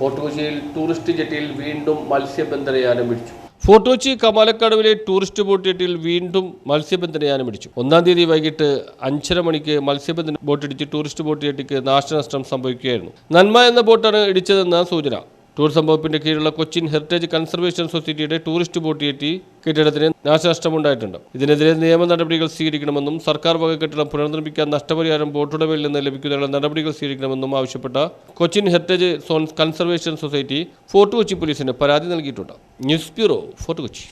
Fort കൊച്ചിയിൽ tourist ജെട്ടിയിൽ വീണ്ടും മത്സ്യബന്ധനയാനം പിടിച്ചു ഫോർട്ട് കൊച്ചി കമാലക്കടവിലെ ടൂറിസ്റ്റ് ബോട്ട് ജെട്ടിയിൽ വീണ്ടും മത്സ്യബന്ധനയാനം പിടിച്ചു ഒന്നാം തീയതി വൈകിട്ട് അഞ്ചര മണിക്ക് മത്സ്യബന്ധന ബോട്ടിടിച്ച് ടൂറിസ്റ്റ് ബോട്ട് ജെട്ടിക്ക് നാശനഷ്ടം സംഭവിക്കുകയായിരുന്നു. നന്മ എന്ന ബോട്ടാണ് ഇടിച്ചതെന്ന സൂചന. ടൂറിസം വകുപ്പിന്റെ കീഴിലുള്ള കൊച്ചിൻ ഹെറിറ്റേജ് കൺസർവേഷൻ സൊസൈറ്റിയുടെ ടൂറിസ്റ്റ് ബോട്ട് കയറ്റി കെട്ടിടത്തിന് നാശനഷ്ടമുണ്ടായിട്ടുണ്ട്. ഇതിനെതിരെ നിയമ നടപടികൾ സ്വീകരിക്കണമെന്നും സർക്കാർ വക കെട്ടിടം പുനർനിർമ്മിക്കാൻ നഷ്ടപരിഹാരം ബോട്ടുടമയിൽ നിന്ന് ലഭിക്കുന്നതിനുള്ള നടപടികൾ സ്വീകരിക്കണമെന്നും ആവശ്യപ്പെട്ട Cochin heritage zone conservation society Fort Kochi പോലീസിന് പരാതി നൽകിയിട്ടുണ്ട്. News bureau Fort Kochi.